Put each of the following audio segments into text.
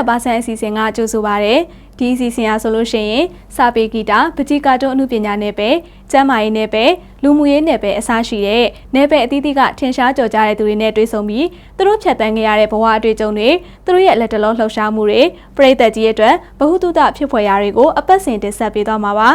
သက်ပါဆန်အစီအစဉ်ကကြိုဆိုပါရယ်ဒီအစီအစဉ်အားဆိုလို့ရှိရင်စာပေဂီတာပတိကာတွန်းအမှုပညာနယ်ပယ်ကျမ်းမာရေးနယ်ပယ်လူမှုရေးနယ်ပယ်အစရှိတဲ့နယ်ပယ်အသီးသီးကထင်ရှားကြော်ကြားတဲ့သူတွေနဲ့တွေ့ဆုံပြီးသူတို့ဖြတ်တန်းခဲ့ရတဲ့ဘဝအတွေ့အကြုံတွေသူတို့ရဲ့လက်တလုံးလှုပ်ရှားမှုတွေပရိသတ်ကြီးရဲ့အတွက်ဘ ഹു တုတဖြစ်ဖွယ်ရာတွေကိုအပတ်စဉ်တင်ဆက်ပေးသွားမှာပါ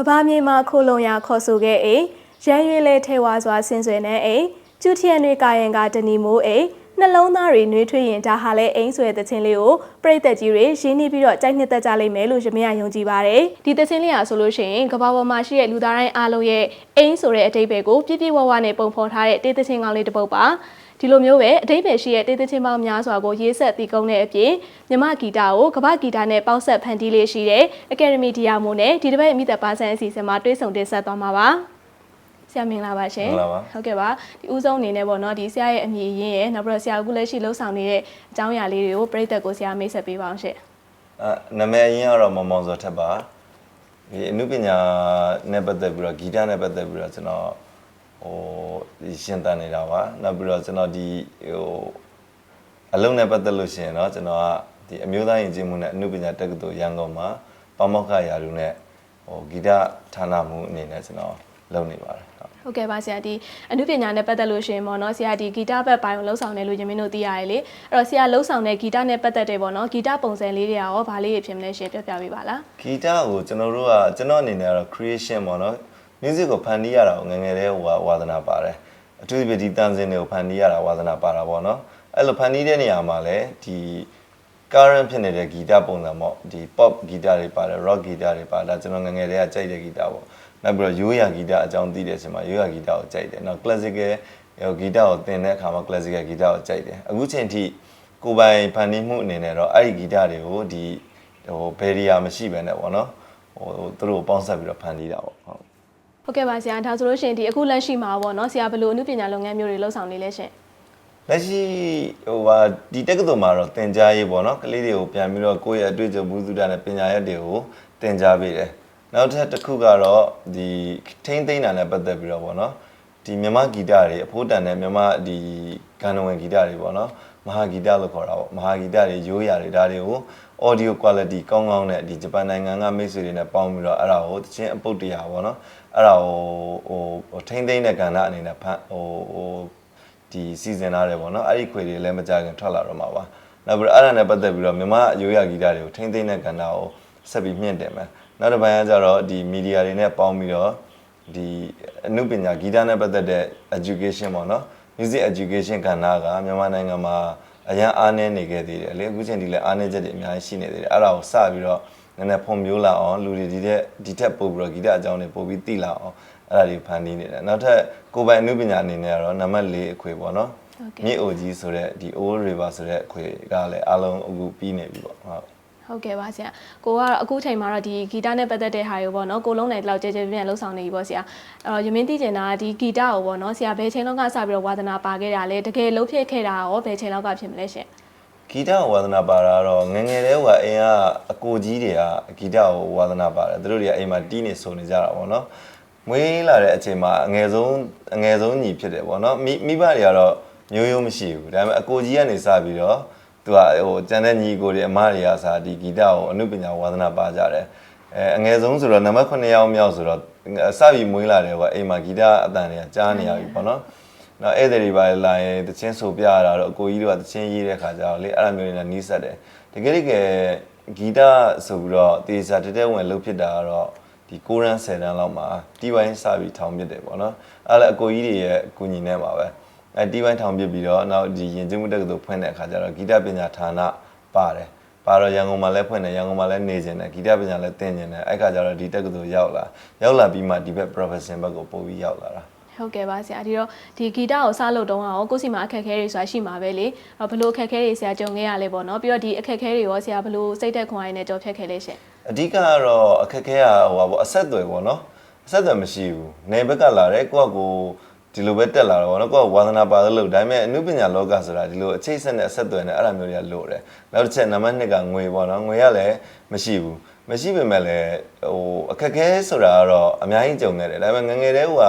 ကဘာမြေမှာခိုလုံရခေါ်ဆိုခဲ့အိရန်ရွေလဲထဲဝါစွာဆင်းဆွေနေအိကျူထီယန်တွေကာရင်ကတနီမိုးအိနှလုံးသားတွေနှွေးထွေးရင်ဒါဟာလဲအိမ်ဆွဲတဲ့ချင်းလေးကိုပြိသက်ကြီးတွေရင်းနှီးပြီးတော့ကြိုက်နှစ်သက်ကြလိမ့်မယ်လို့ရမရယုံကြည်ပါတယ်ဒီသချင်းလေးဟာဆိုလို့ရှိရင်ကဘာပေါ်မှာရှိတဲ့လူသားတိုင်းအားလုံးရဲ့အိမ်ဆိုတဲ့အတိတ်ပဲကိုပြည့်ပြည့်ဝဝနဲ့ပုံဖော်ထားတဲ့တေးသချင်းကောင်းလေးတစ်ပုဒ်ပါ ဒီလိုမျိုးပဲအတိတ်ပဲရှိတဲ့တေးသချင်းပေါင်းများစွာကိုရေးဆက်တည်ကုန်းတဲ့အပြင်မြမဂီတာကိုကမ္ဘာဂီတာနဲ့ပေါက်ဆက်ဖန်တီးလေးရှိတဲ့အကယ်ဒမီဒီယာမိုနဲ့ဒီတစ်ပတ်မိသက်ပါဆန်အစီအစဉ်မှာတွဲဆုံတင်ဆက်သွားမှာပါဆရာမင်္ဂလာပါရှင်မင်္ဂလာပါဟုတ်ကဲ့ပါဒီဦးဆုံးအနေနဲ့ပေါ့နော်ဒီဆရာရဲ့အမည်ရင်းရဲ့နောက်ပြီးတော့ဆရာအခုလက်ရှိလှုပ်ဆောင်နေတဲ့အကြောင်းအရာလေးတွေကိုပြည်သက်ကိုဆရာမိတ်ဆက်ပေးပါအောင်ရှင်အဲနာမည်အရင်ကတော့မောင်မောင်စောထက်ပါဒီအနုပညာနဲ့ပတ်သက်ပြီးတော့ဂီတနဲ့ပတ်သက်ပြီးတော့ကျွန်တော် ဟိုဒီရှင်းတန်းနေတာပါနောက်ပြီးတော့ကျွန်တော်ဒီဟိုအလုံးနဲ့ပတ်သက်လို့ရှိရင်တော့ကျွန်တော်ကဒီအမျိုးသားယဉ်ကျေးမှုနဲ့အနုပညာတက္ကသိုလ်ရန်ကုန်မှာပမောက္ခရာထူးနဲ့ဟိုဂီတဌာနမှုအနေနဲ့ကျွန်တော်လုပ်နေပါတယ်ဟုတ်ဟုတ်ကဲ့ပါဆရာဒီအနုပညာနဲ့ပတ်သက်လို့ရှိရင်ပေါ့နော်ဆရာဒီဂီတဘက်ပိုင်းကိုလှုပ်ဆောင်တယ်လို့ယမင်းတို့သိရတယ်လေအဲ့တော့ဆရာလှုပ်ဆောင်တဲ့ဂီတနဲ့ပတ်သက်တဲ့ပေါ့နော်ဂီတပုံစံလေးတွေကရောဘာလေးတွေဖြစ်မလဲရှင်ပြပြပေးပါလားဂီတကိုကျွန်တော်တို့ကကျွန်တော်အနေနဲ့ကတော့ creation ပေါ့နော် music ကိုဖန်တီးရတာကိုငယ်ငယ်လေးဟိုဝဝါသနာပါတယ်အထူးသဖြင့်ဒီတန်စင်တွေကိုဖန်တီးရတာဝါသနာပါတာပေါ့နော်အဲ့လိုဖန်တီးတဲ့နေရာမှာလည်းဒီ current ဖြစ်နေတဲ့ဂီတပုံစံပေါ့ဒီ pop ဂီတတွေပါတယ် rock ဂီတတွေပါဒါကျွန်တော်ငယ်ငယ်လေးကကြိုက်တဲ့ဂီတပေါ့နောက်ပြီးတော့ရိုးရာဂီတအကြောင်းသိတဲ့အချိန်မှာရိုးရာဂီတကိုကြိုက်တယ်နောက် classical ဂီတကိုသင်တဲ့အခါမှာ classical ဂီတကိုကြိုက်တယ်အခုချိန်ထိကိုယ်ပိုင်ဖန်တီးမှုအနေနဲ့တော့အဲ့ဒီဂီတတွေကိုဒီဟို barrier မရှိဘဲနဲ့ပေါ့နော်ဟိုသူတို့ကိုပေါင်းစပ်ပြီးတော့ဖန်တီးတာပေါ့ဟုတ် ဟုတ်ကဲ့ပါဆရာဒါဆိုလို့ရှိရင်ဒီအခုလက်ရှိမှာပေါ့နော်ဆရာဘယ်လိုအနုပညာလုပ်ငန်းမျိုးတွေလှုပ်ဆောင်နေလဲရှင်လက်ရှိဟိုဟာဒီတက္ကသိုလ်မှာတော့သင်ကြားရေးပေါ့နော်ကလေးတွေကိုပြန်ပြီးတော့ကိုယ့်ရဲ့အတွေ့အကြုံဘူးစုတာနဲ့ပညာရပ်တွေကိုသင်ကြားပေးတယ်နောက်ထပ်တစ်ခုကတော့ဒီထိမ့်သိမ့်တာနဲ့ပတ်သက်ပြီးတော့ပေါ့နော်ဒီမြမဂီတတွေအဖိုးတန်တဲ့မြမဒီဂန္ဓဝင်ဂီတတွေပေါ့နော်မဟာဂီတလို့ခေါ်တာပေါ့မဟာဂီတတွေရိုးရာတွေဒါတွေကို audio quality ကောင်းကောင်းနဲ့ဒီဂျပန်နိုင်ငံကမိတ်ဆွေတွေနဲ့ပေါင်းပြီးတော့အဲ့ဒါကိုတချင်းအပုတ်တရားပေါ့နော် အဲ့ဒါကိုဟိုဟိုထိမ့်သိမ့်တဲ့ကဏ္ဍအနေနဲ့ဖန်ဟိုဟိုဒီစီစဉ်ထားတယ်ပေါ့နော်အဲ့ဒီခွေတွေလည်းမကြခင်ထွက်လာတော့မှာပါနောက်ပြီးတော့အဲ့ဒါနဲ့ပတ်သက်ပြီးတော့မြန်မာအရိုးရဂီတတွေကိုထိမ့်သိမ့်တဲ့ကဏ္ဍကိုဆက်ပြီးမြင့်တင်မယ်နောက်တစ်ပိုင်းကကျတော့ဒီမီဒီယာတွေနဲ့ပေါင်းပြီးတော့ဒီအမှုပညာဂီတနဲ့ပတ်သက်တဲ့ education ပေါ့နော် music education ကဏ္ဍကမြန်မာနိုင်ငံမှာအရန်အားနည်းနေခဲ့သေးတယ်လေအခုချိန်ဒီလည်းအားနည်းချက်တွေအများကြီးရှိနေသေးတယ်အဲ့ဒါကိုစပြီးတော့ နည်းနည်းဖွံ့ဖြိုးလာအောင်လူတွေဒီတဲ့ဒီထက်ပို့ပြီးတော့ဂီတအကြောင်းတွေပို့ပြီးသိလာအောင်အဲ့ဒါတွေဖန်တီးနေတယ်နောက်ထပ်ကိုယ်ပိုင်အမှုပညာအနေနဲ့ကတော့နံပါတ်၄အခွေပေါ့နော်ဟုတ်ကဲ့မြစ်အိုကြီးဆိုတဲ့ဒီ old river ဆိုတဲ့အခွေကလည်းအားလုံးအခုပြီးနေပြီပေါ့ဟုတ်ဟုတ်ကဲ့ပါဆရာကိုကတော့အခုချိန်မှာတော့ဒီဂီတနဲ့ပတ်သက်တဲ့ဟာတွေပေါ့နော်ကိုလုံးနိုင်တော့ကြဲကြဲပြန့်လှုပ်ဆောင်နေပြီပေါ့ဆရာအဲ့တော့ယမင်းသိကျင်တာကဒီဂီတကိုပေါ့နော်ဆရာဘယ်ချိန်လောက်ကစပြီးတော့ဝါသနာပါခဲ့တာလဲတကယ်လှုပ်ဖြစ်ခဲ့တာရောဘယ်ချိန်လောက်ကဖြစ်မလဲရှင် ဂီတကိုဝါသနာပါတာကတော့ငယ်ငယ်လေးကအိမ်ကအကိုကြီးတွေကဂီတကိုဝါသနာပါတယ်သူတို့တွေကအိမ်မှာတီးနေဆိုနေကြတာပေါ့နော်မွေးလာတဲ့အချိန်မှာအငယ်ဆုံးအငယ်ဆုံးညီဖြစ်တယ်ပေါ့နော်မိမိဘတွေကတော့မျိုးရိုးမရှိဘူးဒါပေမဲ့အကိုကြီးကနေစပြီးတော့သူကဟိုကျန်တဲ့ညီကိုတွေအမတွေကစားဒီဂီတကိုအနုပညာဝါသနာပါကြတယ်အဲအငယ်ဆုံးဆိုတော့နံပါတ်9ယောက်မြောက်ဆိုတော့စပြီးမွေးလာတယ်ကွာအိမ်မှာဂီတအတန်တွေကကြားနေရပြီပေါ့နော် နောက်ဧည့်သည်တွေပါလာရင်တချင်းဆိုပြရတာတော့အကိုကြီးတို့ကတချင်းရေးတဲ့ခါကျတော့လေအဲ့လိုမျိုးတွေနဲ့နီးစပ်တယ်တကယ်တကယ်ဂီတဆိုပြီးတော့တေစာတက်တက်ဝင်လှုပ်ဖြစ်တာကတော့ဒီ6ရန်10တန်းလောက်မှာတီးပိုင်းစပြီးထောင်ပြစ်တယ်ပေါ့နော်အဲ့လည်းအကိုကြီးတွေရဲ့အကူညီနဲ့ပါပဲအဲတီးပိုင်းထောင်ပြစ်ပြီးတော့နောက်ဒီရင်ကျင်းမှုတက္ကသိုလ်ဖွင့်တဲ့အခါကျတော့ဂီတပညာဌာနပါတယ်ပါတော့ရန်ကုန်မှာလည်းဖွင့်တယ်ရန်ကုန်မှာလည်းနေကျင်တယ်ဂီတပညာလည်းသင်ကျင်တယ်အဲ့ခါကျတော့ဒီတက္ကသိုလ်ရောက်လာရောက်လာပြီးမှဒီဘက် profession ဘက်ကိုပို့ပြီးရောက်လာတာ ဟုတ်ကဲ့ပါဆရာဒီတော့ဒီဂီတကိုစလုပ်တုန်းကရောကိုယ့်စီမှာအခက်အခဲတွေဆိုတာရှိမှာပဲလေအဲ့တော့ဘယ်လိုအခက်အခဲတွေဆရာကြုံခဲ့ရလဲပေါ့နော်ပြီးတော့ဒီအခက်အခဲတွေရောဆရာဘယ်လိုစိတ်သက်ခွန်အားနဲ့ကြော်ဖြတ်ခဲ့လဲရှင်အဓိကကတော့အခက်ခဲကဟိုပါပေါ့အဆက်အသွယ်ပေါ့နော်အဆက်အသွယ်မရှိဘူးနေဘက်ကလာတယ်ကိုကကိုဒီဒီလိုပဲတက်လာတော့ဗောနော်ကိုကဝါသနာပါလို့လို့ဒါပေမဲ့အနုပညာလောကဆိုတာဒီလိုအခြေဆက်နဲ့အဆက်အသွယ်နဲ့အဲ့လိုမျိုးတွေကလို့တယ်နောက်တစ်ချက်နံပါတ်2ကငွေဗောနော်ငွေကလည်းမရှိဘူးမရှိပေမဲ့လည်းဟိုအခက်ခဲဆိုတာကတော့အများကြီးကြုံနေတယ်ဒါပေမဲ့ငယ်ငယ်တည်းက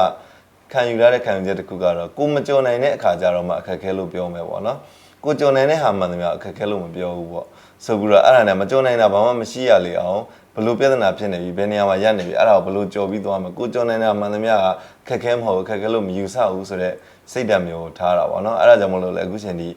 ခံယူရတဲ့ခံယူချက်တစ်ခုကတော့ကိုမကြုံနိုင်တဲ့အခါကျတော့မှအခက်ခဲလို့ပြောမယ်ဗောနော်ကိုကြုံနိုင်တဲ့ဟာမှန်သမျှအခက်ခဲလို့မပြောဘူးဗောဆိုပြီးတော့အဲ့ဒါနဲ့မကြုံနိုင်တာဘာမှမရှိရလေအောင်ဘလို့ပြဿနာဖြစ်နေပြီဘယ်နေရာမှာရပ်နေပြီအဲ့ဒါကိုဘလို့ကြော်ပြီးသွားမယ်ကိုကြုံနိုင်တာမှန်သမျှကခက်ခဲမဟုတ်ဘူးခက်ခဲလို့မယူဆဘူးဆိုတော့စိတ်ဓာတ်မျိုးကိုထားတာဗောနော်အဲ့ဒါကြောင့်မလို့လေအခုချိန်ဒီ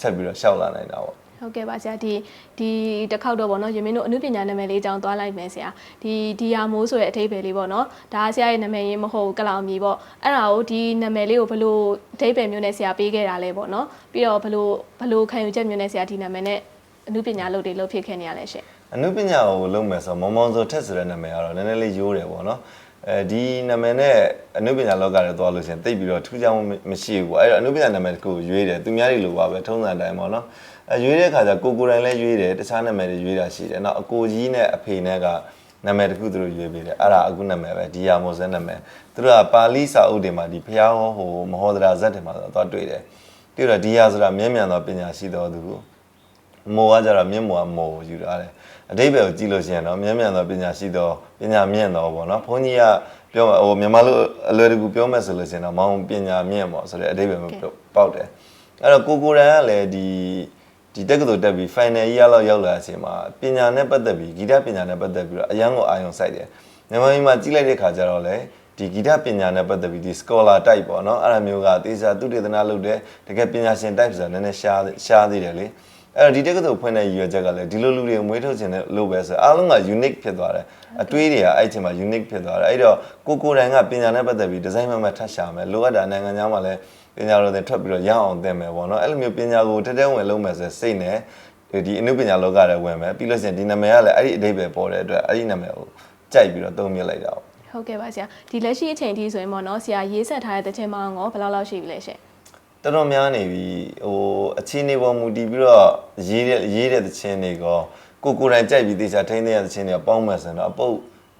ဆက်ပြီးတော့ရှောက်လာနိုင်တာဗော ဟုတ်ကဲ့ပါဆရာဒီဒီတစ်ခေါက်တော့ဗောနော်ယမင်းတို့အနုပညာနာမည်လေးအကြောင်းသွားလိုက်မယ်ဆရာဒီဒီယာမိုးဆိုတဲ့အထိပ္ပယ်လေးဗောနော်ဒါကဆရာရဲ့နာမည်ရင်းမဟုတ်ဘူးကလောင်မီဗောအဲ့ဒါကိုဒီနာမည်လေးကိုဘလို့အထိပ္ပယ်မျိုးနဲ့ဆရာပေးခဲ့တာလဲဗောနော်ပြီးတော့ဘလို့ဘလို့ခံယူချက်မျိုးနဲ့ဆရာဒီနာမည်နဲ့အနုပညာလုပ်တွေလုပ်ဖြစ်ခဲ့နေရလဲရှင့်အနုပညာကိုလုပ်မယ်ဆိုတော့မောင်မောင်ဆိုထက်ဆိုတဲ့နာမည်ကတော့နည်းနည်းလေးရိုးတယ်ပေါ့နော်အဲဒီနာမည်နဲ့အနုပညာလောကထဲသွားလို့ရှိရင်တိတ်ပြီးတော့ထူးခြားမှုမရှိဘူးပေါ့အဲ့တော့အနုပညာနာမည်တစ်ခုကိုရွေးတယ်သူများတွေလိုပါပဲထုံးစံအတိုင်းပေါ့နော် အဲရွေးတဲ့ခါကျကိုကိုယ်တိုင်လည်းရွေးတယ်တခြားနာမည်တွေရွေးတာရှိတယ်နောက်အကိုကြီးနဲ့အဖေနဲ့ကနာမည်တစ်ခုသူတို့ရွေးပေးတယ်အဲ့ဒါအခုနာမည်ပဲဒီယာမောဇန်နာမည်သူတို့ကပါဠိစာအုပ်တွေမှာဒီဖျားဟောဟိုမဟောဒရာဇတ်တွေမှာဆိုတော့တွေ့တယ်ပြီးတော့ဒီယာဆိုတာမြဲမြံသောပညာရှိတော်သူကိုမောကကြတော့မြင့်မောကမောကိုယူထားတယ်အတိပ္ပယ်ကိုကြည့်လို့ရှိရင်တော့မြင့်မြတ်သောပညာရှိသောပညာမြင့်သောပေါ့နော်ဘုန်းကြီးကပြောမှာဟိုမြန်မာလိုအလွယ်တကူပြောမယ်ဆိုလို့ရှိရင်တော့မောင်ပညာမြင့်ပေါ့ဆိုတဲ့အတိပ္ပယ်မျိုးပေါက်တယ်အဲ့တော့ကိုကိုရန်ကလည်းဒီ ဒီတက္ကသိုလ်တက်ပြီး final year လောက်ရောက်လာတဲ့အချိန်မှာပညာနဲ့ပတ်သက်ပြီးဂီတပညာနဲ့ပတ်သက်ပြီးတော့အရန်ကိုအာရုံစိုက်တယ်မြန်မာပြည်မှာကြီးလိုက်တဲ့ခါကျတော့လေဒီဂီတပညာနဲ့ပတ်သက်ပြီးဒီ scholar type ပေါ့နော်အဲ့ဒါမျိုးကသေချာသူတေသနာလုပ်တဲ့တကယ်ပညာရှင် type ဆိုတာနည်းနည်းရှားရှားသေးတယ်လေအဲ့တော့ဒီတက္ကသိုလ်ဖွင့်တဲ့ရည်ရွယ်ချက်ကလည်းဒီလိုလူတွေကိုမွေးထုတ်ခြင်းနဲ့လို့ပဲဆိုအားလုံးက unique ဖြစ်သွားတယ်အတွေးတွေကအဲ့ချိန်မှာ unique ဖြစ်သွားတယ်အဲ့တော့ကိုကိုယ်တိုင်ကပညာနဲ့ပတ်သက်ပြီးဒီဇိုင်းမှမှထပ်ရှာမယ်လိုအပ်တာနိုင်ငံခြားမှာလည်း ပညာတော်တွေထွက်ပြီးတော့ရအောင်သင်မယ်ပေါ့နော်အဲ့လိုမျိုးပညာကိုတတဲဝင်လုပ်မယ်ဆိုစိတ်နဲ့ဒီအနုပညာလောကထဲဝင်မယ်ပြီးလို့ရှိရင်ဒီနာမည်ကလည်းအဲ့ဒီအဓိပ္ပာယ်ပေါ်တဲ့အတွက်အဲ့ဒီနာမည်ကိုကြိုက်ပြီးတော့သုံးမြလိုက်တာပေါ့ဟုတ်ကဲ့ပါဆရာဒီလက်ရှိအချိန်ထိဆိုရင်ပေါ့နော်ဆရာရေးဆက်ထားတဲ့တခြင်းမောင်ငေါဘယ်လောက်လောက်ရှိပြီလဲရှင့်တော်တော်များနေပြီဟိုအချင်းနေပေါ်မူတည်ပြီးတော့ရေးတဲ့ရေးတဲ့သချင်းတွေကကိုကိုယ်တိုင်ကြိုက်ပြီးတေချာထိန်းသိမ်းရတဲ့သချင်းတွေကပေါင်းမယ်ဆိုရင်တော့အပုတ်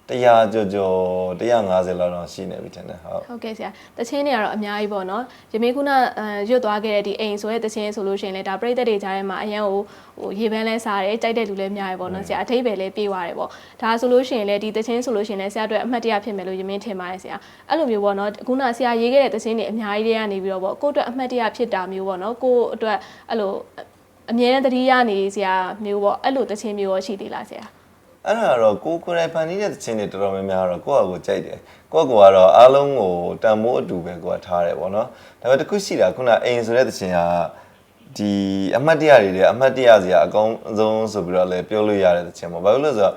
100ကျော်ကျော်150လောက်တော့ရှိနေပြီထင်တယ်ဟုတ်ဟုတ်ကဲ့ဆရာတခြင်းတွေကတော့အများကြီးပေါ့နော်ယမေခုနအဲရွတ်သွားခဲ့တဲ့ဒီအိမ်ဆိုတဲ့တခြင်းဆိုလို့ရှိရင်လေဒါပြိသက်တွေကြားထဲမှာအရန်ဟိုဟိုရေပန်းလဲစားတယ်ကြိုက်တဲ့လူလည်းများတယ်ပေါ့နော်ဆရာအထိပ္ပယ်လည်းပြေးသွားတယ်ပေါ့ဒါဆိုလို့ရှိရင်လေဒီတခြင်းဆိုလို့ရှိရင်လည်းဆရာအတွက်အမှတ်တရဖြစ်မယ်လို့ယမင်းထင်ပါတယ်ဆရာအဲ့လိုမျိုးပေါ့နော်ခုနဆရာရေးခဲ့တဲ့တခြင်းတွေအများကြီးတွေကနေပြီးတော့ပေါ့ကိုယ့်အတွက်အမှတ်တရဖြစ်တာမျိုးပေါ့နော်ကိုယ့်အတွက်အဲ့လိုအမြဲတမ်းတတိယနေဆရာမျိုးပေါ့အဲ့လိုတခြင်းမျိုးရောရှိသေးလားဆရာ အဲ့ဒါကတော့ကိုကိုယ်တိုင်ဖန်တီးတဲ့သချင်းတွေတော်တော်များများတော့ကိုယ့်အကိုကြိုက်တယ်ကိုယ့်အကိုကတော့အားလုံးကိုတန်မိုးအတူပဲကိုကထားတယ်ပေါ့နော်ဒါပေမဲ့တစ်ခုရှိတာခုနအိမ်ဆိုတဲ့သချင်းကဒီအမှတ်တရတွေတဲ့အမှတ်တရစရာအကောင်းဆုံးဆိုပြီးတော့လည်းပြောလို့ရတဲ့သချင်းပေါ့ဘာလို့လဲဆိုတော့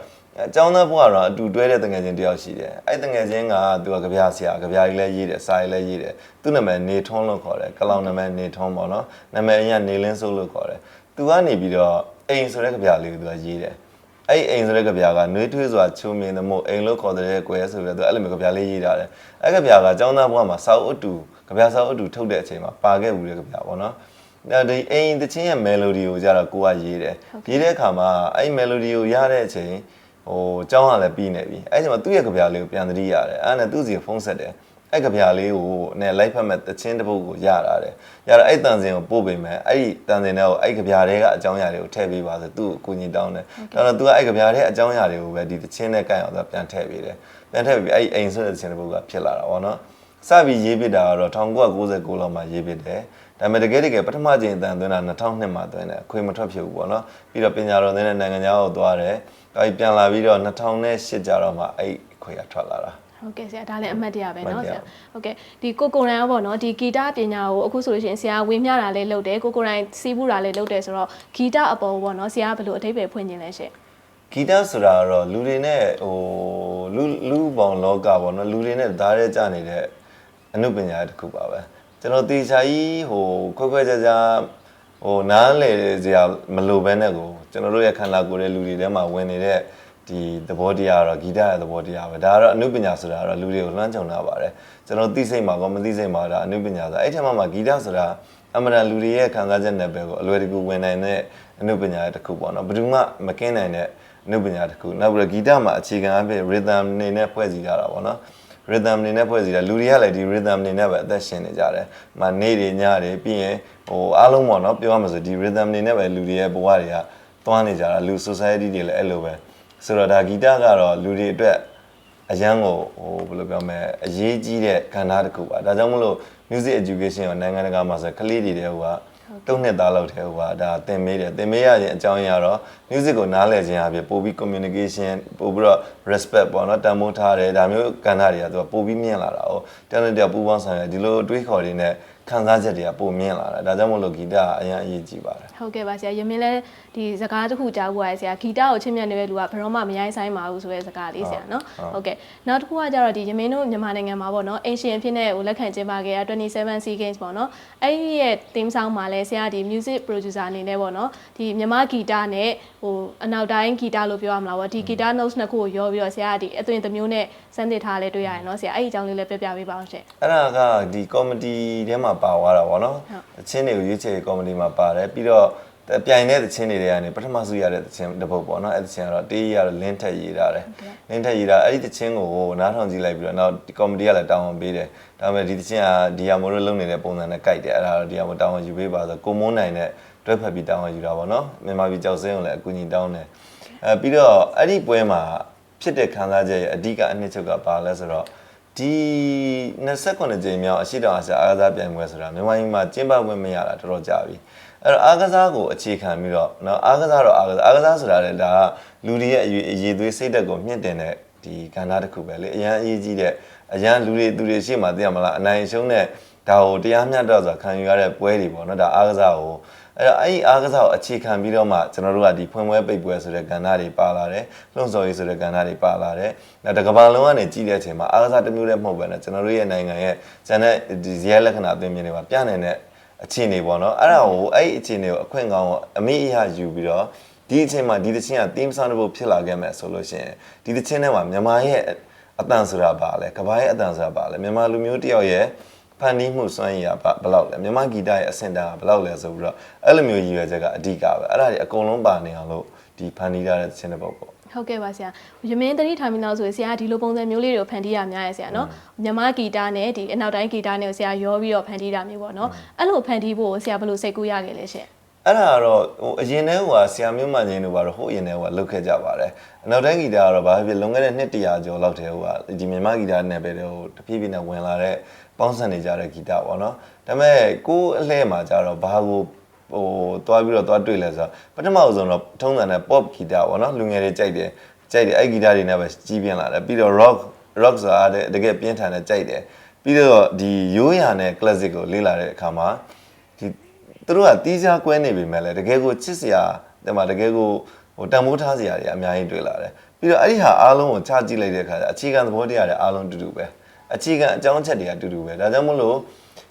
အကြောင်းသားဘုရားတော့အတူတွဲတဲ့တငယ်ချင်းတယောက်ရှိတယ်အဲ့တငယ်ချင်းကသူကကြပြဆရာကြပြကြီးလည်းရေးတယ်စာရေးလည်းရေးတယ်သူ့နာမည်နေထွန်းလို့ခေါ်တယ်ကလောင်နာမည်နေထွန်းပေါ့နော်နာမည်အရင်ကနေလင်းစိုးလို့ခေါ်တယ်သူကနေပြီးတော့အိမ်ဆိုတဲ့ကြပြလေးကိုသူကရေးတယ် အဲ့ဒီအိမ်ဆိုတဲ့ကြပြာကနှွေးထွေးစွာချုံမြင်တဲ့မို့အိမ်လို့ခေါ်တဲ့ကွယ်ဆိုပြီးတော့သူအဲ့လိုမျိုးကြပြာလေးရေးထားတယ်အဲ့ကြပြာကចောင်းသားဘွားမှာစောက်အတူကြပြာစောက်အတူထုတ်တဲ့အချိန်မှာပါခဲ့ဘူးတဲ့ကြပြာပေါ့နော်အဲ့ဒီအိမ်တချင်းရဲ့ melody ကိုကြတော့ကိုကရေးတယ်ရေးတဲ့အခါမှာအဲ့ melody ကိုရတဲ့အချိန်ဟိုចောင်းကလည်းပြီးနေပြီအဲ့ဒီမှာသူ့ရဲ့ကြပြာလေးကိုပြန်သတိရတယ်အဲ့ဒါနဲ့သူ့စီကိုဖုန်းဆက်တယ် အဲ့ကြပြာလေးကိုနဲ့လိုက်ဖက်မဲ့တချင်းတစ်ပုတ်ကိုရတာတယ်ရတော့အဲ့တန်စင်ကိုပို့ပေးမယ်အဲ့ဒီတန်စင်တွေကိုအဲ့ကြပြာတွေကအကြောင်းအရာတွေကိုထည့်ပေးပါဆိုသူ့ကိုကိုကြီးတောင်းတယ်ဒါတော့ तू ကအဲ့ကြပြာတွေအကြောင်းအရာတွေကိုပဲဒီတချင်းနဲ့ကိုင်အောင်သူပြန်ထည့်ပေးတယ်ပြန်ထည့်ပြီးအဲ့ဒီအိမ်ဆိုတဲ့တချင်းတစ်ပုတ်ကဖြစ်လာတာပေါ့နော်စပြီးရေးပစ်တာကတော့1999လောက်မှာရေးပစ်တယ်ဒါပေမဲ့တကယ်တကယ်ပထမကြိမ်အတန်သွင်းတာ2002မှာသွင်းတယ်အခွေမထွက်ဖြစ်ဘူးပေါ့နော်ပြီးတော့ပညာတော်သင်တဲ့နိုင်ငံခြားကိုသွားတယ်အဲ့ပြန်လာပြီးတော့2008ကျတော့မှအဲ့အခွေကထွက်လာတာ ဟုတ်ကဲ့ဆရာဒါလည်းအမှတ်တရပဲ အမှ เนาะ တ်တ ဆ ရ ရာဟုတ်ကဲ့ဒီကိုကိုရန်ကပေါ့เนาะဒီဂီတပညာကိုအခုဆိုလို့ရှိရင်ဆရာဝေမျှတာလည်းလုပ်တယ်ကိုကိုရန်စီးပူတာလည်းလုပ်တယ်ဆိုတော့ဂီတအပေါ်ပေါ့เนาะဆရာကဘယ်လိုအထိပ္ပယ်ဖွင့်ခြင်းလဲရှင့် ဂီတဆိုတာကတော့လူတွေနဲ့ဟိုလူလူပေါင်းလောကပေါ့နော်လူတွေနဲ့ဓာတ်ရဲကြနေတဲ့အနုပညာတစ်ခုပါပဲကျွန်တော်တေချာကြီးဟိုခွဲခွဲခြားခြားဟိုနားလေစရာမလိုဘဲနဲ့ကိုကျွန်တော်တို့ရဲ့ခန္ဓာကိုယ်ရဲ့လူတွေထဲမှာဝင်နေတဲ့ ဒီသဘောတရားကတော့ဂီတရဲ့သဘောတရားပဲဒါကတော့အနုပညာဆိုတာကတော့လူတွေကိုလွှမ်းခြုံတာပါတယ်ကျွန်တော်သိစိတ်မှာကောမသိစိတ်မှာဒါအနုပညာဆိုတာအဲ့ထက်မှမှဂီတဆိုတာအမှန်တန်လူတွေရဲ့ခံစားချက်နဲ့ပဲကိုအလွယ်တကူဝင်နိုင်တဲ့အနုပညာတစ်ခုပေါ့နော်ဘယ်သူမှမကင်းနိုင်တဲ့အနုပညာတစ်ခုနောက်ပြီးတော့ဂီတမှာအခြေခံအဖြစ် rhythm နေနဲ့ဖွဲ့စည်းထားတာပေါ့နော် rhythm အနေနဲ့ဖွဲ့စည်းတာလူတွေကလည်းဒီ rhythm အနေနဲ့ပဲအသက်ရှင်နေကြတယ်။မနေ့တွေညတွေပြီးရင်ဟိုအားလုံးပေါ့နော်ပြောရမှာဆိုဒီ rhythm အနေနဲ့ပဲလူတွေရဲ့ဘဝတွေကသွားနေကြတာလူ society တွေလည်းအဲ့လိုပဲ ဆိုတော့ဒါဂီတကတော့လူတွေအတွက်အရန်ကိုဟိုဘယ်လိုပြောမလဲအရေးကြီးတဲ့ကဏ္ဍတစ်ခုပါဒါကြောင့်မလို့ music education ကိုနိုင်ငံတကာမှာဆိုကလေးတွေတဲ့ဟိုကတုံးနှစ်သားလောက်ထဲဟိုကဒါသင်မေးတယ်သင်မေးရခြင်းအကြောင်းရင်းကတော့ music ကိုနားလည်ခြင်းအပြင်ပို့ပြီး communication ပို့ပြီးတော့ respect ပေါ့နော်တန်ဖိုးထားတယ်ဒါမျိုးကဏ္ဍတွေကသူကပို့ပြီးမြင်လာတာ哦တန်တဲ့တပူပေါင်းဆောင်ရဒီလိုအတွေးခေါ်တွေနဲ့ ခံစားချက်တွေကပိုမြင်လာတာဒါကြောင့်မလို့ဂီတကအရင်အရေးကြီးပါတယ်ဟုတ်ကဲ့ပါဆရာယမင်းလည်းဒီစကားတစ်ခုကြားဖို့ရဆရာဂီတကိုချစ်မြတ်နေတဲ့လူကဘယ်တော့မှမရိုင်းဆိုင်ပါဘူးဆိုတဲ့စကားလေးဆရာနော်ဟုတ်ကဲ့နောက်တစ်ခုကကြတော့ဒီယမင်းတို့မြန်မာနိုင်ငံမှာပေါ့နော်အင်ရှင်အဖြစ်နဲ့ဟိုလက်ခံကျင်းပခဲ့ရ27 SEA Games ပေါ့နော်အဲ့ဒီရဲ့ theme song မှာလည်းဆရာဒီ music producer အနေနဲ့ပေါ့နော်ဒီမြန်မာဂီတနဲ့ဟိုအနောက်တိုင်းဂီတလို့ပြောရမလားပေါ့ဒီ guitar notes နှစ်ခုကိုရောပြီးတော့ဆရာကဒီအသွင်တစ်မျိုးနဲ့စမ်းသစ်ထားလဲတွေ့ရတယ်နော်ဆရာအဲ့ဒီအကြောင်းလေးလည်းပြပြပေးပါအောင်ရှင်အဲ့ဒါကဒီကောမတီထဲမှာပါသွားတာဗောနော်ဟုတ်အချင်းတွေကိုရွေးချယ်ကောမတီမှာပါတယ်ပြီးတော့ပြိုင်တဲ့သချင်းတွေကနေပထမဆုရတဲ့သချင်းတစ်ပုတ်ပေါ့နော်အဲ့သချင်းကတော့တေးရတော့လင်းထက်ရေးထားတယ်လင်းထက်ရေးတာအဲ့ဒီသချင်းကိုနားထောင်ကြည့်လိုက်ပြီးတော့နောက်ဒီကောမတီကလည်းတာဝန်ပေးတယ်ဒါပေမဲ့ဒီသချင်းကဒီယာမိုတို့လုံနေတဲ့ပုံစံနဲ့ကြိုက်တယ်အဲ့ဒါတော့ဒီယာမိုတာဝန်ယူပေးပါဆိုကိုမွန်းနိုင်တဲ့တွဲဖက်ပြီးတာဝန်ယူတာဗောနော်မြန်မာပြည်ကြောက်စင်းကိုလည်းအကူအညီတောင်းတယ်အဲပြီးတော့အဲ့ဒီပွဲမှာဖြစ်တဲ့ခံစားချက်ရဲ့အဓိကအနှစ်ချုပ်ကဘာလဲဆိုတော့ ဒီ29ကြိမ်မြောက်အရှိတောင်အာရှအားကစားပြိုင်ပွဲဆိုတာမြန်မာပြည်မှာကျင်းပခွင့်မရတာတော်တော်ကြာပြီအဲ့တော့အားကစားကိုအခြေခံပြီးတော့เนาะအားကစားတော့အားကစားအားကစားဆိုတာလည်းဒါကလူတွေရဲ့အရေးအရေးသွေးစိတ်သက်ကိုမြင့်တင်တဲ့ဒီကဏ္ဍတစ်ခုပဲလေအရန်အရေးကြီးတဲ့အရန်လူတွေသူတွေရှေ့မှာသိရမလားအနိုင်အရှုံးနဲ့ဒါကိုတရားမျှတစွာခံယူရတဲ့ပွဲတွေပေါ့เนาะဒါအားကစားကို အဲ့တော့အဲ့ဒီအားကစားကိုအခြေခံပြီးတော့မှကျွန်တော်တို့ကဒီဖွင့်ပွဲပိတ်ပွဲဆိုတဲ့ကဏ္ဍတွေပါလာတယ်လှုံ့ဆော်ရေးဆိုတဲ့ကဏ္ဍတွေပါလာတယ်နောက်တစ်ကမ္ဘာလုံးကနေကြည့်တဲ့အချိန်မှာအားကစားတစ်မျိုးတည်းမဟုတ်ဘဲနဲ့ကျွန်တော်တို့ရဲ့နိုင်ငံရဲ့ကျန်တဲ့ဒီဇယလက္ခဏာအသွင်မြင်တွေမှာပြနေတဲ့အခြေအနေပေါ့နော်အဲ့ဒါကိုအဲ့ဒီအခြေအနေကိုအခွင့်ကောင်းကိုအမိအယယူပြီးတော့ဒီအချိန်မှာဒီတချင်းက theme song တစ်ပုဒ်ဖြစ်လာခဲ့မယ်ဆိုလို့ရှိရင်ဒီတချင်းထဲမှာမြန်မာရဲ့အတန်ဆိုတာပါလဲကမ္ဘာရဲ့အတန်ဆိုတာပါလဲမြန်မာလူမျိုးတစ်ယောက်ရဲ့ ဖန်တီးမှုစွမ်းရည်ကဘယ်လောက်လဲမြန်မာဂီတရဲ့အဆင့်တန်းကဘယ်လောက်လဲဆိုပြီးတော့အဲ့လိုမျိုးရည်ရွယ်ချက်ကအဓိကပဲအဲ့ဒါတွေအကုန်လုံးပါနေအောင်လို့ဒီဖန်တီးထားတဲ့ချင်းတစ်ပုဒ်ပေါ့ဟုတ်ကဲ့ပါဆရာယမင်းတတိထားပြီးတော့ဆိုရင်ဆရာဒီလိုပုံစံမျိုးလေးတွေကိုဖန်တီးရများရဲ့ဆရာနော်မြန်မာဂီတနဲ့ဒီအနောက်တိုင်းဂီတနဲ့ကိုဆရာရောပြီးတော့ဖန်တီးတာမျိုးပေါ့နော်အဲ့လိုဖန်တီးဖို့ကိုဆရာဘယ်လိုစိတ်ကူးရခဲ့လဲရှင်အဲ့ဒါကတော့ဟိုအရင်တည်းကဆရာမျိုးမှန်ချင်းတို့ဘာလို့ဟိုအရင်တည်းကလုပ်ခဲ့ကြပါတယ်အနောက်တိုင်းဂီတာကတော့ဘာဖြစ်ဖြစ်လွန်ခဲ့တဲ့နှစ်တရာကျော်လောက်တည်းဟိုကဒီမြန်မာဂီတာနဲ့ပဲဟိုတဖြည်းဖြည်းနဲ့ဝင်လာတဲ့ ပေါင်းစံနေကြတဲ့ဂီတာပေါ့နော်ဒါပေမဲ့ကိုယ်အလှဲမှာကြတော့ဘာကိုဟိုတွားပြီးတော့တွားတွေ့လဲဆိုတော့ပထမအဆုံးတော့ထုံးစံတဲ့ pop ဂီတာပေါ့နော်လူငယ်တွေကြိုက်တယ်ကြိုက်တယ်အဲ့ဂီတာတွေနဲ့ပဲကြီးပြင်းလာတယ်ပြီးတော့ rock rock ဆိုတာတဲ့တကယ်ပြင်းထန်တဲ့ကြိုက်တယ်ပြီးတော့ဒီရိုးရာနဲ့ classic ကိုလေ့လာတဲ့အခါမှာဒီသူတို့ကတီးခြားကွဲနေပြီမဲ့လေတကယ်ကိုချစ်စရာတဲ့မှာတကယ်ကိုဟိုတန်ဖိုးထားစရာတွေအများကြီးတွေ့လာတယ်ပြီးတော့အဲ့ဒီဟာအားလုံးကိုချကြည့်လိုက်တဲ့အခါကျအခြေခံသဘောတရားတွေအားလုံးတူတူပဲ အခြေခံအကြောင်းအချက်တွေကတူတူပဲဒါကြောင့်မလို့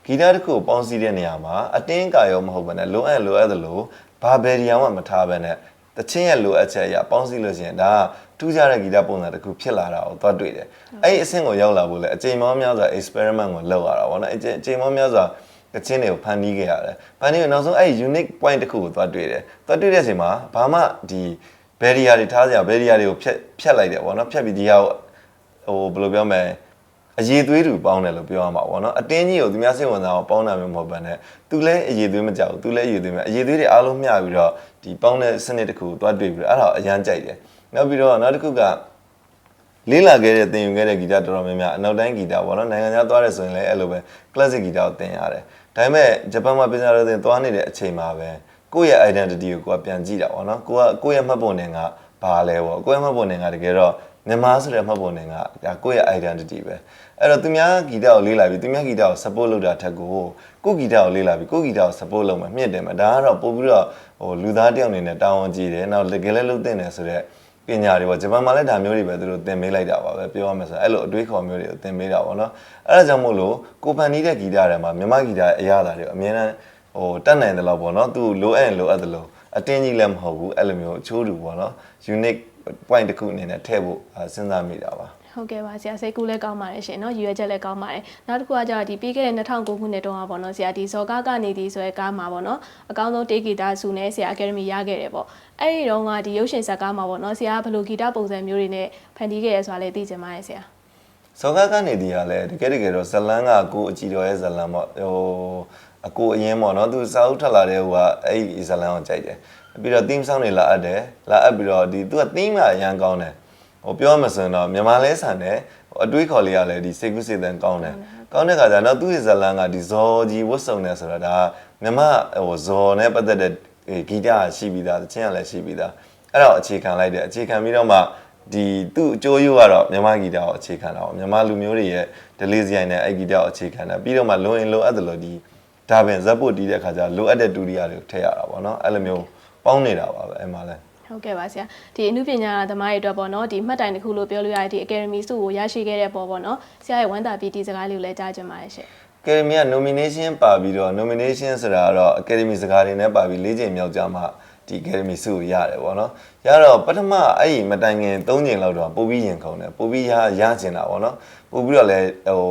ဂီတတစ်ခုကိုပေါင်းစည်းတဲ့နေရာမှာအတင်းကာရောမဟုတ်ဘဲနဲ့လိုအပ်လိုအပ်သလိုဘာဘယ်ဒီယာမှမထားဘဲနဲ့တချင်းရဲ့လိုအပ်ချက်အရာပေါင်းစည်းလို့ရှိရင်ဒါကထူးခြားတဲ့ဂီတပုံစံတစ်ခုဖြစ်လာတာကိုသွားတွေ့တယ်အဲ့ဒီအဆင့်ကိုရောက်လာဖို့လဲအချိန်မောင်းများစွာ experiment ကိုလုပ်ရတာပေါ့နော်အချိန်အချိန်မောင်းများစွာကချင်းတွေကိုဖန်တီးခဲ့ရတယ်။ဖန်တီးပြီးနောက်ဆုံးအဲ့ဒီ unique point တစ်ခုကိုသွားတွေ့တယ်။သွားတွေ့တဲ့အချိန်မှာဘာမှဒီ barrier တွေထားစရာ barrier တွေကိုဖြတ်ဖြတ်လိုက်တယ်ပေါ့နော်။ဖြတ်ပြီးဒီဟာကိုဟိုဘယ်လိုပြောမလဲ အရေးသွေးတူပေါင်းတယ်လို့ပြောရမှာပေါ့နော်။အတင်းကြီးကိုသူများစိတ်ဝင်စားအောင်ပေါင်းတာမျိုးမဟုတ်ဘဲနဲ့သူလည်းအရေးသွေးမကြောက်ဘူး။သူလည်းအရေးသွေးမအရေးသွေးတွေအားလုံးမျှပြီးတော့ဒီပေါင်းတဲ့စနစ်တစ်ခုကိုသွားတွေ့ပြီးတော့အဲ့ဒါကိုအရန်ကြိုက်တယ်။နောက်ပြီးတော့နောက်တစ်ခုကလေးလာခဲ့တဲ့သင်ယူခဲ့တဲ့ဂီတတော်တော်များများအနောက်တိုင်းဂီတပေါ့နော်နိုင်ငံခြားသွားတယ်ဆိုရင်လည်းအဲ့လိုပဲ classic ဂီတကိုသင်ရတယ်ဒါပေမဲ့ဂျပန်မှာပညာတော်သင်သွားနေတဲ့အချိန်မှာပဲကိုယ့်ရဲ့ identity ကိုကိုယ်ကပြန်ကြည့်တာပေါ့နော်ကိုကကိုယ့်ရဲ့မှတ်ပုံတင်ကဘာလဲပေါ့ကိုယ့်ရဲ့မှတ်ပုံတင်ကတကယ်တော့မြန်မာဆိုတဲ့မှတ်ပုံတင်ကဒါကိုယ့်ရဲ့ identity ပဲ အဲ့တော့သူများဂီတကိုလေးလာပြီးသူများဂီတကို support လုပ်တာထက်ကိုကိုယ့်ဂီတကိုလေးလာပြီးကိုယ့်ဂီတကို support လုပ်မှမြင့်တယ်မှာဒါကတော့ပို့ပြီးတော့ဟိုလူသားတစ်ယောက်အနေနဲ့တာဝန်ကြီးတယ်နောက်တကယ်လည်းလုပ်တင်တယ်ဆိုတော့ပညာတွေပေါ့ဂျပန်မှာလည်းဒါမျိုးတွေပဲသူတို့သင်ပေးလိုက်တာပါပဲပြောရမယ်ဆိုရင်အဲ့လိုအတွေးခေါ်မျိုးတွေကိုသင်ပေးတာပေါ့နော်အဲ့ဒါကြောင့်မို့လို့ကိုဖန်နီးတဲ့ဂီတတွေမှာမြန်မာဂီတရဲ့အရာတာတွေအများနဲ့ဟိုတတ်နိုင်တယ်လို့ပေါ့နော်သူလိုအပ်ရင်လိုအပ်တယ်လို့အတင်းကြီးလည်းမဟုတ်ဘူးအဲ့လိုမျိုးအချိုးတူပေါ့နော် unique point တစ်ခုအနေနဲ့ထည့်ဖို့စဉ်းစားမိတာပါ ဟုတ်ကဲ့ပါဆရာစိတ်ကူးလည်းကောင်းပါတယ်ရှင်เนาะရည်ရွယ်ချက်လည်းကောင်းပါတယ်နောက်တစ်ခုကကျတော့ဒီပြီးခဲ့တဲ့2009ခုနှစ်တုန်းကပေါ့နော်ဆရာဒီဇော်ကားကနေဒီဆိုရဲကားမှာပေါ့နော်အကောင်းဆုံးတေးဂီတာဆုနဲ့ဆရာအကယ်ဒမီရခဲ့တယ်ပေါ့အဲ့ဒီတော့ကဒီရုပ်ရှင်ဇာတ်ကားမှာပေါ့နော်ဆရာကဘယ်လိုဂီတပုံစံမျိုးတွေနဲ့ဖန်တီးခဲ့ရဲဆိုတာလည်းသိချင်ပါတယ်ဆရာ ဇ စောကကနေဒီကလည်းတကယ်တကယ်တော့ဇလန်းကကိုအကြည့်တော်ရဲ့ဇလန်းပေါ့ဟိုအကိုအရင်ပေါ့နော်သူစာအုပ်ထွက်လာတဲ့ဟိုကအဲ့ဒီဇလန်းကိုကြိုက်တယ်ပြီးတော့ theme song တွေလာအပ်တယ်လာအပ်ပြီးတော့ဒီသူက theme ကအရန်ကောင်းတယ် ဟိုပြောမှဆိုရင်တော့မြန်မာလဲဆန်တယ်ဟိုအတွေးခေါ်လေးကလည်းဒီစေကုစေတန်ကောင်းတယ်ကောင်းတဲ့ခါကျတော့သူ့ရဲ့ဇလန်းကဒီဇော်ကြီးဝတ်စုံနေဆိုတော့ဒါမြန်မာဟိုဇော်နဲ့ပတ်သက်တဲ့ဂီတရှိပြီးသားတခြင်းကလည်းရှိပြီးသားအဲ့တော့အခြေခံလိုက်တယ်အခြေခံပြီးတော့မှဒီသူ့အကျိုးရကတော့မြန်မာဂီတကိုအခြေခံတာပေါ့မြန်မာလူမျိုးတွေရဲ့ဒလေးစရိုင်းနဲ့အဲ့ဂီတကိုအခြေခံတာပြီးတော့မှလွန်ရင်လိုအပ်တယ်လို့ဒီဒါပင်ဇက်ပုတ်တီးတဲ့ခါကျလိုအပ်တဲ့ဒုတိယတွေကိုထည့်ရတာပေါ့နော်အဲ့လိုမျိုးပေါင်းနေတာပါပဲအဲ့မှာလဲ ဟုတ်ကဲ့ပါဆရာဒီအမှုပညာသမားတွေအတွက်ပေါ့နော်ဒီမှတ်တိုင်တစ်ခုလို့ပြောလို့ရတဲ့ဒီ Academy စုကိုရရှိခဲ့တဲ့ပေါ်ပေါ့နော်ဆရာရဲ့ဝန်တာပီတီစကားလေးကိုလည်းကြားချင်ပါတယ်ရှင့် Academy က nomination ပါပြီးတော့ nomination ဆိုတာကတော့ Academy စကားတွေနဲ့ပါပြီး၄ချိန်မြောက်ကြမှာဒီ Academy စုကိုရတယ်ပေါ့နော်ရတော့ပထမအဲ့ဒီမတိုင်ခင်၃ချိန်လောက်တော့ပို့ပြီးရင်ခုံတယ်ပို့ပြီးရရကျင်တာပေါ့နော်ပို့ပြီးတော့လည်းဟို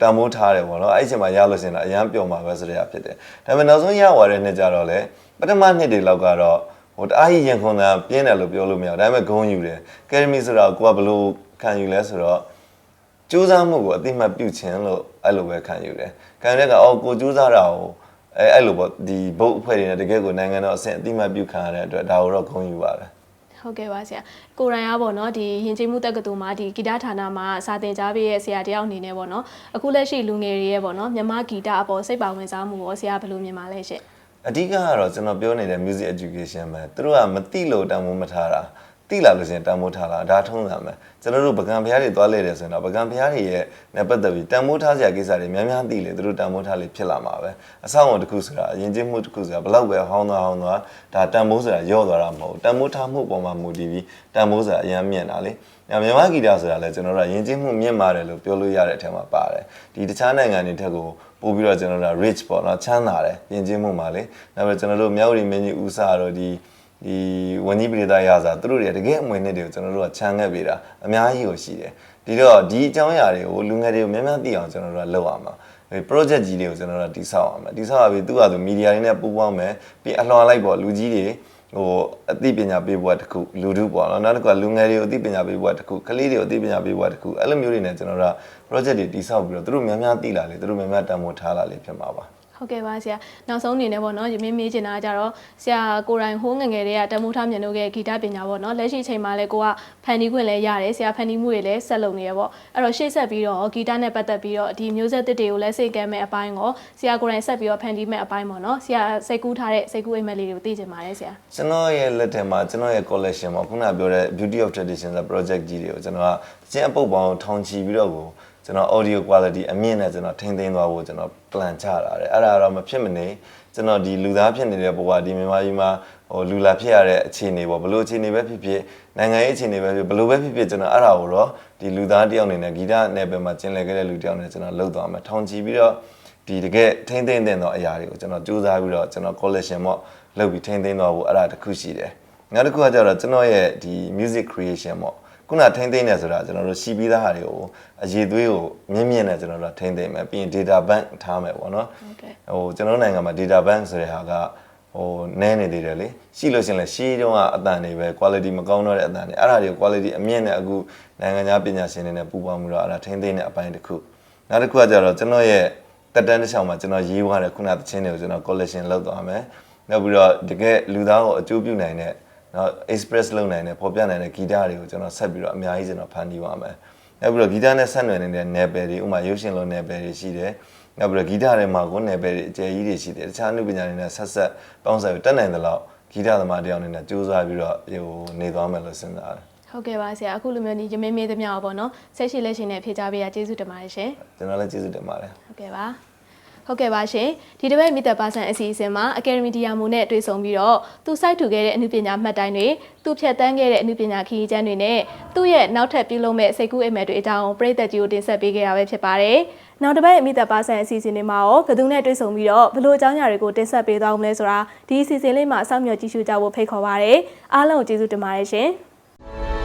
တန်မိုးထားတယ်ပေါ့နော်အဲ့ဒီချိန်မှာရလို့ရှရင်တော့အရန်ပျော်မှာပဲဆိုတဲ့အဖြစ်တယ်ဒါပေမဲ့နောက်ဆုံးရသွားတဲ့နှစ်ကြတော့လေပထမနှစ်တွေလောက်ကတော့ ဟိုတအားကြီးရင်ခုန်တာပြင်းတယ်လို့ပြောလို့မရဘူးဒါပေမဲ့ဂုံယူတယ် Academy ဆိုတော့ကိုကဘယ်လိုခံယူလဲဆိုတော့ကြိုးစားမှုကိုအတိမတ်ပြုခြင်းလို့အဲ့လိုပဲခံယူတယ်။ခံရတဲ့ကအော်ကိုကြိုးစားတာကိုအဲအဲ့လိုပေါ့ဒီဘုတ်အဖွဲ့တွေနဲ့တကယ်ကိုနိုင်ငံတော်အဆင့်အတိမတ်ပြုခံရတဲ့အတွက်ဒါကိုတော့ဂုဏ်ယူပါတယ်ဟုတ်ကဲ့ပါဆရာကိုရိုင်းအားပေါ့နော်ဒီယဉ်ကျေးမှုတက္ကသိုလ်မှာဒီဂီတဌာနမှာစာသင်ကြားပေးရဲ့ဆရာတယောက်အနေနဲ့ပေါ့နော်အခုလက်ရှိလူငယ်တွေရဲ့ပေါ့နော်မြန်မာဂီတအပေါ်စိတ်ပါဝင်စားမှုရောဆရာဘယ်လိုမြင်ပါလဲရှင့်။ အဓိကကတော့ကျွန်တော်ပြောနေတဲ့ music education ပဲသူတို့ကမတိလို့တန်ဖိုးမထားတာတိလာလို့ရှရင်တန်ဖိုးထားတာဒါထုံးစံပဲကျွန်တော်တို့ပကံဖျားတွေသွားလဲတယ်ဆိုရင်တော့ပကံဖျားတွေရဲ့နဲ့ပတ်သက်ပြီးတန်ဖိုးထားစရာကိစ္စတွေများများသိလေသူတို့တန်ဖိုးထားလေဖြစ်လာမှာပဲအဆောင်အုံတစ်ခုဆိုတာအရင်ချင်းမှုတစ်ခုဆိုတာဘလောက်ပဲဟောင်းသွားဟောင်းသွားဒါတန်ဖိုးဆိုတာရော့သွားတာမဟုတ်ဘူးတန်ဖိုးထားမှုပေါ်မှာမူတည်ပြီးတန်ဖိုးဆိုတာအရင်မြင့်တာလေညမြန်မာဂီတဆိုတာလည်းကျွန်တော်တို့ကယဉ်ကျေးမှုမြင့်မာတယ်လို့ပြောလို့ရတဲ့အထက်မှာပါတယ်ဒီတခြားနိုင်ငံတွေထက်ကို ပို့ပြီးတော့ကျွန်တော်တို့က rich ပေါ့နော်ချမ်းသာတယ်ယဉ်ကျေးမှုမှာလေနောက်ပြီးကျွန်တော်တို့မြောက်ရီမင်းကြီးဦးစာတို့ဒီဒီဝန်ကြီးပြည်သားရစာသူတို့တွေတကယ်အမွေနှစ်တွေကိုကျွန်တော်တို့ကခြံခဲ့ပေးတာအများကြီးကိုရှိတယ်ဒီတော့ဒီအကြောင်းအရာတွေကိုလူငယ်တွေကိုများများသိအောင်ကျွန်တော်တို့ကလုပ်ရမှာဒီ project ကြီးတွေကိုကျွန်တော်တို့ကတိဆောက်အောင်မယ်တိဆောက်ရပြီးသူ့ဟာသူ media တွေနဲ့ပူးပေါင်းမယ်ပြီးအလှော်လိုက်ပေါ့လူကြီးတွေ ဟိုအသိပညာပေးဘွားတစ်ခုလူထုပေါ့နော်နောက်တစ်ခုကလူငယ်တွေကိုအသိပညာပေးဘွားတစ်ခုကလေးတွေကိုအသိပညာပေးဘွားတစ်ခုအဲ့လိုမျိုးတွေနဲ့ကျွန်တော်တို့က project တွေတိဆောက်ပြီးတော့သူတို့များများသိလာလေသူတို့များများတန်ဖိုးထားလာလေဖြစ်မှာပါ ဟုတ်ကဲ့ပါဆရာနောက်ဆုံးအနေနဲ့ပေါ့နော်ရမင်းမေးချင်တာကကြတော့ဆရာကိုရိုင်းဟိုးငယ်ငယ်တွေကတမိုးထားမြန်တို့ရဲ့ဂီတပညာပေါ့နော်လက်ရှိချိန်မှာလည်းကိုကဖန်တီးခွင့်လည်းရတယ်ဆရာဖန်တီးမှုတွေလည်းဆက်လုပ်နေရပေါ့အဲ့တော့ရှေ့ဆက်ပြီးတော့ဂီတနဲ့ပတ်သက်ပြီးတော့ဒီမျိုးဆက်တစ်တွေကိုလည်းစိတ်ကမ်းမဲ့အပိုင်းကိုဆရာကိုရိုင်းဆက်ပြီးတော့ဖန်တီးမဲ့အပိုင်းပေါ့နော်ဆရာစိတ်ကူးထားတဲ့စိတ်ကူးအိမ်မက်လေးတွေကိုသိချင်ပါတယ်ဆရာကျွန်တော်ရဲ့လက်ထက်မှာကျွန်တော်ရဲ့ collection မှာခုနပြောတဲ့ beauty of tradition ဆို project ကြီးတွေကိုကျွန်တော်ကကျင်းအပုတ်ပေါင်းထောင်ချီပြီးတော့ကို ကျွန်တော် audio quality အမြင့်နဲ့ကျွန်တော်ထိန်းသိမ်းသွားဖို့ကျွန်တော် plan ချလာတယ်အဲ့ဒါတော့မဖြစ်မနေကျွန်တော်ဒီလူသားဖြစ်နေတဲ့ဘဝဒီမြန်မာပြည်မှာဟိုလူလာဖြစ်ရတဲ့အခြေအနေပေါ့ဘလို့အခြေအနေပဲဖြစ်ဖြစ်နိုင်ငံရေးအခြေအနေပဲဖြစ်ဘလို့ပဲဖြစ်ဖြစ်ကျွန်တော်အဲ့ဒါကိုတော့ဒီလူသားတယောက်အနေနဲ့ဂီတနယ်ပယ်မှာကျင်လည်ခဲ့တဲ့လူတယောက်နဲ့ကျွန်တော်လှုပ်သွားမှာထောင်ချီပြီးတော့ဒီတကယ်ထိမ့်သိမ့်တဲ့တော့အရာတွေကိုကျွန်တော်စူးစမ်းပြီးတော့ကျွန်တော် collection ပေါ့လုပ်ပြီးထိမ့်သိမ့်တော့ဖို့အဲ့ဒါတစ်ခုရှိတယ်။နောက်တစ်ခုကကျတော့ကျွန်တော်ရဲ့ဒီ music creation ပေါ့ ခုနထိမ့်သိမ့်နေဆိုတာကျွန်တော်တို့ရှိပြီးသားဟာတွေကိုအရေးသွေးကိုမြင့်မြင့်နဲ့ကျွန်တော်တို့ထိမ့်သိမ့်မယ်ပြီးရင် data bank ထားမယ်ပေါ့နော်ဟုတ်ကဲ့ဟိုကျွန်တော်တို့နိုင်ငံမှာ data bank ဆိုတဲ့ဟာကဟိုနည်းနေသေးတယ်လေရှိလို့ရှရင်လဲရှေးတုန်းကအတန်တွေပဲ quality မကောင်းတော့တဲ့အတန်တွေအဲ့ဒါတွေကို quality အမြင့်နဲ့အခုနိုင်ငံခြားပညာရှင်တွေနဲ့ပူးပေါင်းပြီးတော့အဲ့ဒါထိမ့်သိမ့်တဲ့အပိုင်းတစ်ခုနောက်တစ်ခုကကျတော့ကျွန်တော်ရဲ့တက်တန်းတစ်ချောင်းမှာကျွန်တော်ရေးသွားတဲ့ခုနသချင်းတွေကိုကျွန်တော် collection လုပ်သွားမယ်။နောက်ပြီးတော့တကယ်လူသားကိုအကျိုးပြုနိုင်တဲ့ နော် express လုပ်နိုင်တဲ့ပေါ်ပြနိုင်တဲ့ဂီတတွေကိုကျွန်တော်ဆက်ပြီးတော့အများကြီးကျွန်တော်ဖန်တီးသွားမယ်။နောက်ပြီးတော့ဂီတနဲ့ဆက်နွယ်နေတဲ့နယ်ပယ်တွေဥပမာရုပ်ရှင်လိုနယ်ပယ်တွေရှိတယ်။နောက်ပြီးတော့ဂီတတွေမှာကိုနယ်ပယ်တွေအကျယ်ကြီးတွေရှိတယ်။တခြားအမှုပညာတွေနဲ့ဆက်ဆက်ပေါင်းစပ်ပြီးတက်နိုင်တဲ့လောက်ဂီတသမားတယောက်အနေနဲ့ကြိုးစားပြီးတော့ဟိုနေသွားမယ်လို့စဉ်းစားတယ်ဟုတ်ကဲ့ပါဆရာအခုလိုမျိုးဒီရမင်းမေးသမျှပေါ့နော်ဆက်ရှိလက်ရှိနဲ့ဖြေချပေးရကျေးဇူးတင်ပါတယ်ရှင်။ကျွန်တော်လည်းကျေးဇူးတင်ပါတယ်။ဟုတ်ကဲ့ပါ ဟုတ်ကဲ့ပါရှင်ဒီတစ်ပတ်မိသက်ပါဆန်အစီအစဉ်မှာ Academy Diamo နဲ့တွေ့ဆုံပြီးတော့သူစိုက်ထူခဲ့တဲ့အမှုပညာမှတ်တိုင်းတွေသူဖြတ်တန်းခဲ့တဲ့အမှုပညာခရီးကျမ်းတွေနဲ့သူ့ရဲ့နောက်ထပ်ပြုလုပ်မဲ့စိတ်ကူးအိမ်မက်တွေအကြောင်းပရိသတ်ကြီးကိုတင်ဆက်ပေးခဲ့တာပဲဖြစ်ပါတယ်နောက်တစ်ပတ်မိသက်ပါဆန်အစီအစဉ်တွေမှာရောဘယ်သူနဲ့တွေ့ဆုံပြီးတော့ဘယ်လိုအကြောင်းအရာတွေကိုတင်ဆက်ပေးသွားမလဲဆိုတာဒီအစီအစဉ်လေးမှာစောင့်မျှော်ကြည့်ရှုကြဖို့ဖိတ်ခေါ်ပါရစေအားလုံးကိုကျေးဇူးတင်ပါတယ်ရှင်